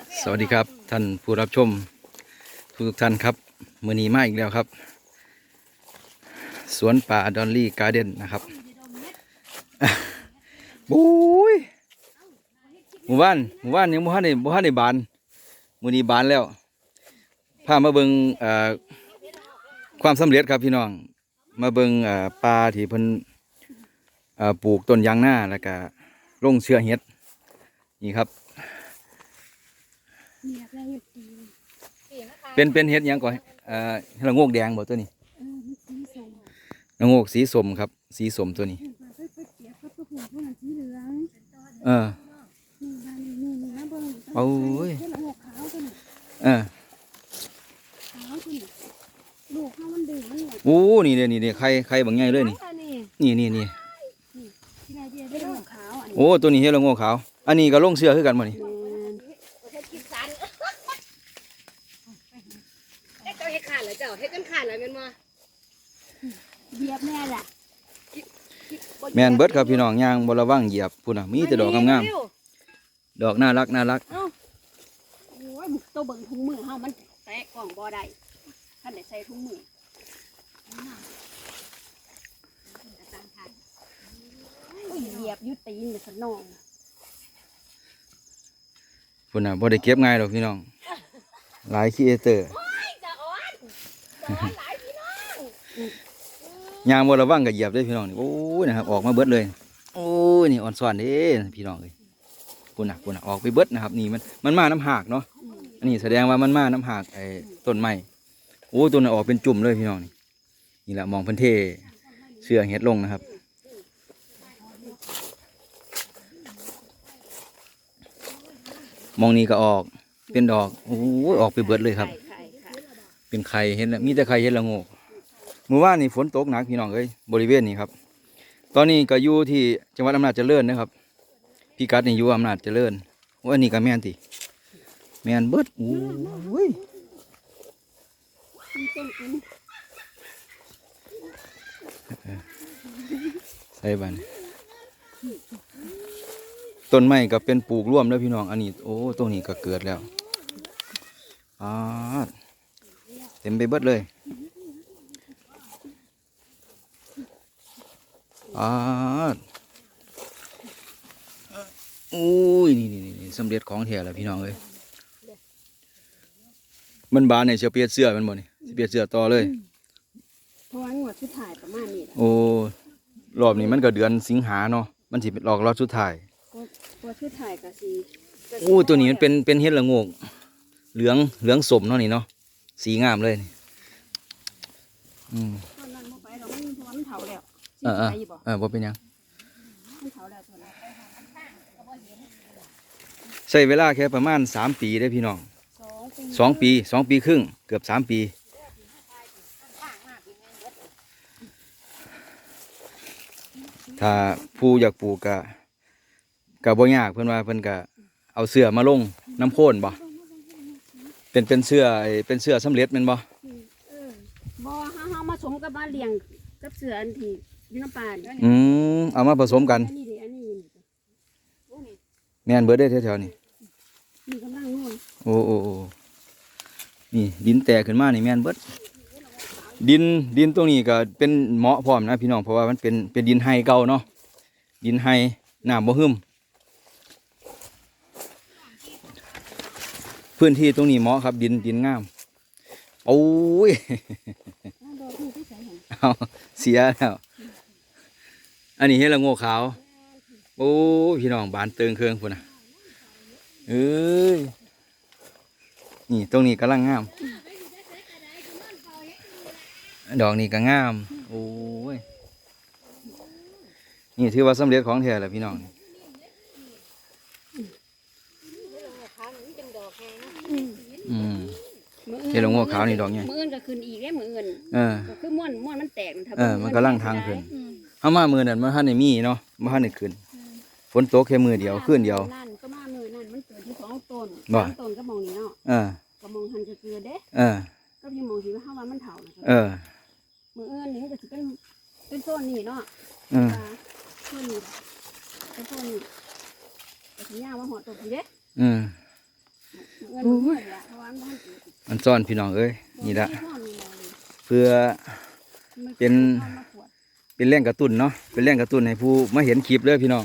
สวัสดีครับท่านผู้รับชมทุกทุกท่านครับมือนีมาอีกแล้วครับ สวนป่าดอนลี่การ์เด้นนะครับบุ้ยหมู่บ้านหมู่บ้านยังบ่ทันได้บ่ทันได้บานมือนี้บานแล้วพามาเบิงความสำเร็จครับพี่น้อง มาเบิงปลาที่เพิ่นปลูกต้นยางหน้าแล้วก็ลงเชื้อเห็ดนี่ครับ เนี่ยแล้วเห็ดตีนเป็นเป็นเห็ดหยังก่อนเอ่อเห็ดละโงกแดงบ่ตัวนี้เออมันสีส้มละโงกสีสมครับ สีสมตัวนี้ เห็นว่าไปไปเปียกกับพวกหัวพวกนั้นสีเหลืองเออ นี่บ้านนี่นี่นี่นะเบิ่งโอ้ย เห็ดละโงกขาวตัวนี้เออขาวตัวนี้ลูกเขามันดื้อมันเนี่ยโอ้นี่เด้นี่เด้ไข่ไข่บางใหญ่เลยนี่อันนี้นี่นี่นี่ที่ไหนเดียวเห็ดละโงกขาวอันนี้โอ้ตัวนี้เห็ดละโงกขาว อันนี้ก็ลงเสื้อคือกันบ่นี่ แม่น เฮ็ดกินสันเฮ็ดเจ้าเฮ็ดขาดเหรอเจ้า เฮ็ดจนขาดเหรอแม่นบ่เหยียบแม่ล่ะแม่นเบิดครับพี่น้องย่างบ่ระวังเหยียบพุ่นน่ะมีแต่ดอกงามเร็วๆดอกน่ารักน่ารักโอ้ยมันตัวเบิ่งถุงมือเฮามันแตะกล่องบ่ได้ท่านได้ใส่ถุงมือโอ้ยเหยียบอยุตีนเลยสนองพุ่นน่ะบ่ได้เก็บง่ายดอกพี่น้องหลายคีเอเตอร์ ยางบ่ระวังก็เหยียบเด้พี่น้องนี่โอ้ยนะครับออกมาเบิดเลย โอ้ยนี่อ่อนซ้อนเด้พี่น้องเอ้ยพุ่นน่ะพุ่นน่ะออกไปเบิดนะครับ นี่มันมันมาน้ำหากเนาะอันนี้แสดงว่ามันมาน้ำหากไอ้ต้นไม้โอ้ต้นน่ะออกเป็นจุ่มเลยพี่น้องนี่นี่แหละมองพันเทเสื้อเฮ็ดลงนะครับมองนี้ก็ออกเป็นดอกโอ้ยออกไปเบิดเลยครับ เป็นไข่เห็นแล้วมีแต่ไข่เห็ดละโงกเมื่อวานนี่ฝนตกหนักพี่น้องเอ้ยบริเวณนี้ครับ ตอนนี้ก็อยู่ที่จังหวัดอำนาจเจริญนะครับพี่กัดนี่อยู่อำนาจเจริญโอ้อันนี้ก็แม่นติแม่นเบิดโอ้ยใส่บันต้นไม้ก็เป็นปลูกร่วมแล้วพี่น้องอันนี้ โอ้ตรงนี้ก็เกิดแล้วอ่า เต็มไปเบิดเลยอ่าโอ้ยนี่นี่นี่สำเร็จของแท้แล้วพี่น้องเอ้ยมันบานเนี่ยเชียวเปียดเสื้อมันบ่นี่สิเปียดเสื้อต่อเลยเพราะว่างวดสุดท้ายประมาณนี้แหละโอ้รอบนี้มันก็เดือนสิงหาเนาะมันสิเป็นรอกรอบสุดท้ายงวดสุดท้ายก็สิก็สิโอ้ตัวนี้มันเป็นเป็นเห็ดละโงกเหลืองเหลืองสมเนาะนี่เนาะ สีงามเลยนี่อืมตอนนั้นบ่ไปหรอกมันเพราะว่ามันเฒ่าแล้วเออเออสิไปยู่บ่เออบ่เป็นหยัง มันเฒ่าแล้วตัวนั้นใช้เวลาแค่ประมาณสามปีได้อพี่น้อง สองปีสองปีสองปีครึ่ง เกือบสามปี ถ้าผู้อยากปลูกกะกะบ่ยากเพิ่นว่าเพิ่นกะเอาเสื้อมาลงน้ำโคนบ่ เป็นเป็นเสื้อไอ้เป็นเสื้อสำเร็จแม่นบ่เออบ่เฮาเฮามาสมกับมาเลี้ยงกับเสืออันที่อยู่น้ำปานอันอืมเอามาผสมกันนี้ดิอันนี้นี่แม่นเบิดได้อแถวๆนี่มีกำลังนัวโอ้โอ้โอ้นี่ดินแตกขึ้นมานี่แม่นเบิดดินดินตรงนี้ก็เป็นเหมาะพร้อมนะพี่น้องเพราะว่ามันเป็นเป็นดินไฮเก่าเนาะดินไฮน้ำบ่หึม พื้นที่ตรงนี้เหมาะครับ ดินดินงามโอ้ยน้ำดอกนี่ที่ใส่หั่นเอาเสียแล้วอันนี้เฮ็ดละโง่ขาว โอ้ยพี่น้องบานเติงเครื่องพุ่นนะเอ้ยนี่ตรงนี้กำลังงาม ดอกนี้ก็งาม โอ้ย นี่ถือว่าสำเร็จของแท้แหละพี่น้อง ขาหนูจังด อกแฮงอืมอืมมื้อเฮ็ดละโง่ขาวนี่ดอกใหญ่ มื้ออื่นก็ขึ้นอีกเด้มื้ออื่นเออ ก็คือม่วนม่วนมันแตกถ้าเออมันกำลังทางขึ้น อืมเอามามือนั่นมาทันได้มีเนาะมาทันได้ขึ้นฝนตกแค่มือเดียวขึ้นเดียว นั่นก็มามื้อนั่นมันเกิดที่สองต้นบ่สามต้นก็มองนี่เนาะเออ ก็มองหันจะเกลือเด้เออ ก็ยังมองสิว่าเฮาว่ามันเฒ่านะครับเออ มื้ออื่นนี่ก็สิเป็นเป็นโซนนี่เนาะ เออว่าโซนนี่เป็นโซนนี่ก็สิย่างมาหอดต้นพี่เด้อืม มันบ้านเกิดมันซ่อนพี่น้องเอ้ยนี่ละบ่มีพ่อมีแม่เลยเพื่อมันเป็นพ่อมาขวดเป็นแรงกระตุ้นเนาะเป็นแรงกระตุ้นให้ผู้มาเห็นคลิปเลยพี่น้อง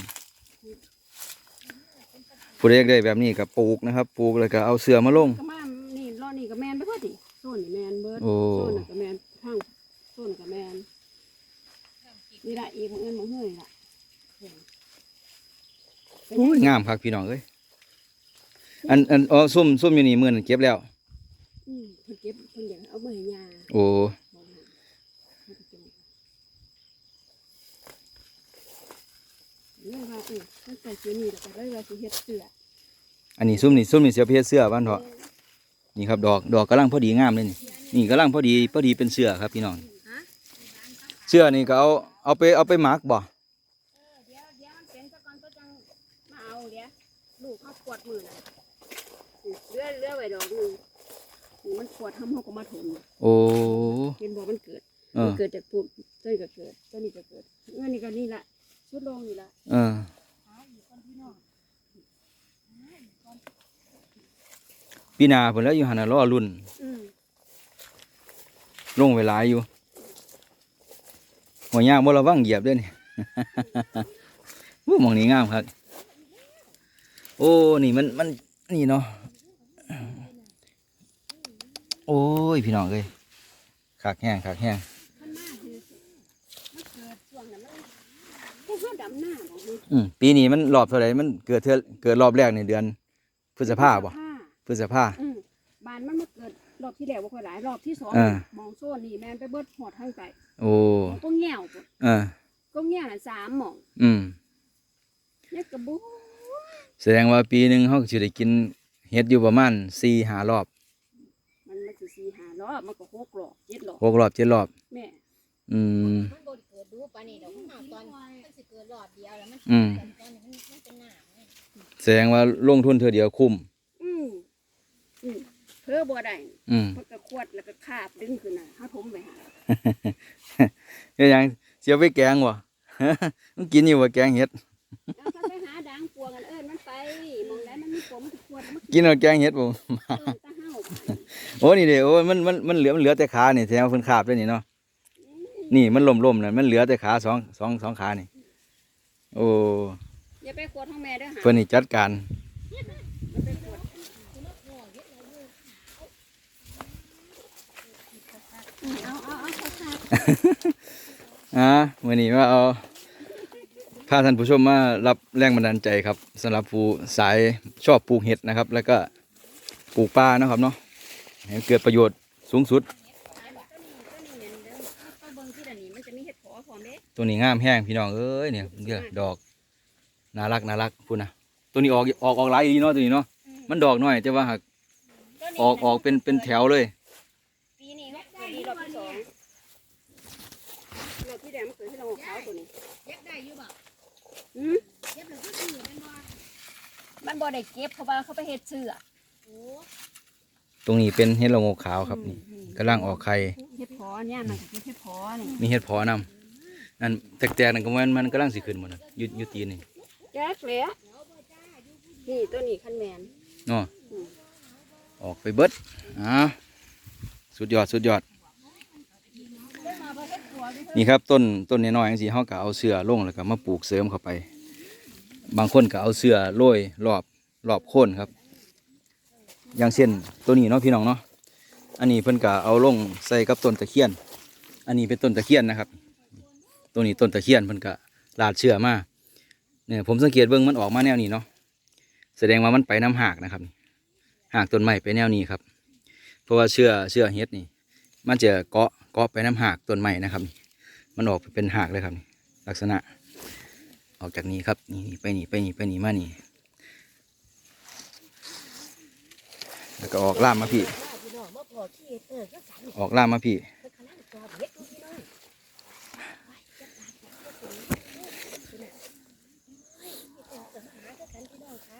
ผู้ใดอยากได้แบบนี้ก็ปลูกนะครับ ปลูกแล้วก็เอาเสือมาลงก็มานี่รอนี่ก็แมนไปพอดีโซนนี่แมนเบิร์ดโอ้โซนน่ะก็แมนข้างโซนน่ะก็แมนนี่ละอีกมือเงินมือเฮ้ยล่ะโอ้ยงามครับพี่น้องเอ้ย อันอันอ๋อส้มส้มอยู่นี่มื่อนั้นเก็บแล้ว อืมเพิ่นเก็บเพิ่นอยากเอามาให้ยาโอ้บอกให้เพิ่นก็จงเนี่ยว่าเออมันใส่สีนี่แล้วก็เลยว่าสิเฮ็ดเสื้ออันนี้ส้มนี่ส้มนี่เสียเพชรเสื้อบ้านเถาะนี่ครับดอกดอกกำลังพอดีงามเลยนี่นี่กำลังพอดีพอดีเป็นเสื้อครับพี่น้องเสื้อนี่ก็เอาเอาไปเอาไปหมักบ่เออเดี๋ยวเดี๋ยวมันเป็นซะก่อนก็จังมาเอาเดี๋ยวลูกเขาปวดมือน่ะนี่เลือเลือ ไว้ดอกหนึงนี่มันปวดทำเขาก็มาถมโอ้ เห็นบอกมันเกิดเอมันอเกิดจากปุ่นต้นก็เกิดต้นนี้ก็เกิดเงื่อนนี่ก็นี่ละชุดลงนี่ละเออปีหนาผลแล้วอยู่หันน่ะรอรุ่นอืมลงเวหลายอยู่หัวยางบ่ระวังเหยียบเด้วยนี่ วู้หมองนี้งามครับ โอ้ นี่มันมันนี่เนาะ โอ้ย พี่น้องเอ้ยขากแห้งขากแห้งท่านมาคือมันเกิดช่วงนั้นมันพวกเขาดำหน้าบอกมันอืมปีนี้มันรอบเท่าไหร่มันเกิดเทื่อเกิดรอบแรกในเดือนพฤษภาบ่ผ้าพฤษภาอืมบานมันมาเกิดรอบที่แล้วว่าค่อยหลายรอบที่สองอ่ามองโซนนี่แมนไปเบิดหอดทางไก่โอ้ก็แง่วพุ่นเออก็แง่วน่ะสามหมอง อืมเนี่ยกระบุแสดงว่าปีหนึ่งเขาก็สิได้กินเห็ดอยู่ประมาณสี่หารอบมันมา สิสี่หารอบมันก็หกรอบเจ็ดรอบหกรอบเจ็ดรอบ แม่อืม มันบ่ได้เกิดดูปานนี้ดอกมันเอาตอนมันสิเกิดรอบเดียวแล้วมันอืม เกิดตอนนี้มันมันเป็นหน้าไงแสดงว่าลงทุนเธอเดียวคุ้ม อืมอืมเพื่อบ่ได้อืม มันก็ขวดแล้วก็คาบดึงขึ้นน่ะเฮาถมไปหาเฮ็ดหยังเสียไปแกงวะ มันกินอยู่ว่าแกงเห็ดเอาถ้าไปหาดังปวงกันเอิ้นมันไปมองได้มันมีผมมันขวดมันกินเอาแกงเห็ดบ่ เอิ้นตาเฮาไป โอ้นี่เด้โอ้มันมันมันเหลือมันเหลือแต่ขานี่แสดงว่าเพิ่นคาบเลยนี่เนาะนี่มันล่มๆน่ะมันเหลือแต่ขาสองสองสองขานี่ โอ้อย่าไปขวดของแม่เด้อหาเพิ่นนี่จัดการมันไปขวดอืมเอาเอาเอาเข้าคาบอ่ามื้อนี้ว่าเอาพาท่านผู้ชมมารับแรงบันดาลใจครับสำหรับผู้สายชอบปลูกเห็ดนะครับ แล้วก็ ปลูกปลาเนาะครับเนาะให้เกิดประโยชน์สูงสุด ตัวนี้เนี่ยเด้อเอาเบิ่งที่ละนี่มันจะมีเห็ดผอพร้อมเด้ตัวนี้งามแห้งพี่น้องเอ้ยเนี่ยเดี๋ยวดอกน่ารักน่ารักพูดนะตัวนี้ออกออกออกหลายดีเนาะตัวนี้เนาะมันดอกน้อยแต่ว่าหักออกออกเป็นเป็นแถวเลยปีนี้เขาเกิดดีรอบที่สองรอบที่แดงมันเกิดที่เราขาวตัวนี้เย็บได้อยู่บ่อืมเย็บแล้วก็คือมันบ่มันบ่ได้เก็บเพราะว่าเขาไปเฮ็ดเสื้อโอ้ ตรงนี้เป็นเห็ดละโงกขาวครับนี่กำลังออกไข่เฮ็ดพอเนี่ยมันก็คือเฮ็ดพอนี่มีเห็ดพอนำนั่นแตกๆนั่นก็มันมันกำลังสิขึ้นหมดน่ะอยุดยุตีนนี่แจ๊กเลยอะนี่ตัวนี้คันแมนเนาะออกไปเบิดอ่าสุดยอดสุดยอด นี่ครับต้นต้นน้อยๆจังซี่เฮาก็เอาเสื้อลงแล้วก็มาปลูกเสริมเข้าไป บางคนก็เอาเสื้อโรยรอบรอบโคนครับ อย่างเช่นตัวนี้เนาะพี่น้องเนาะอันนี้เพิ่นก็เอาลงใส่กับต้นตะเคียน อันนี้เป็นต้นตะเคียนนะครับ ตัวนี้ต้นตะเคียนเพิ่นก็ลาดเชื่อมาเนี่ยผมสังเกตเบิ่งมันออกมาแนวนี้เนาะแสดงว่ามันไปน้ำหากนะครับหากต้นไม้ไปแนวนี้ครับ เพราะว่าเชื่อเชื่อเฮ็ดนี่ มันจะเกาะเกาะไปน้ำหากต้นไม้นะครับ มันออกเป็นหากเลยครับ ลักษณะออกจากนี้ครับนี่ไปนี่ไปนี่ไปนี่มานี่ แล้วก็ออกล่ามมาพี่พี่น้องบ่พอขี้เออก็สั่นออกล่ามมาพี่เพิ่นกำลังจอบเฮ็ดดูพี่น้องไปจัดการจัดการจัดการพี่น้องคะ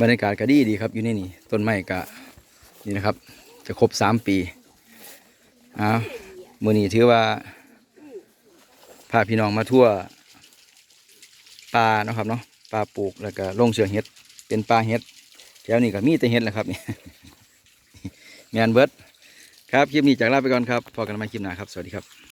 บรรยากาศก็ดีดีครับอยู่ในนี่ต้นไม้ก็นี่นะครับ จะครบสามปีอ้าวมือนี้ถือว่า พาพี่น้องมาทั่วปลาเนาะครับเนาะปลาปลูกแล้วก็ลงเสือเห็ด เป็นปลาเห็ดแถวนี้ก็มีแต่เห็ดแหละครับนี่แมนเบิร์ดครับคลิปนี้จากลาไปก่อนครับพอกันใหมาคลิปหน้าครับ สวัสดีครับ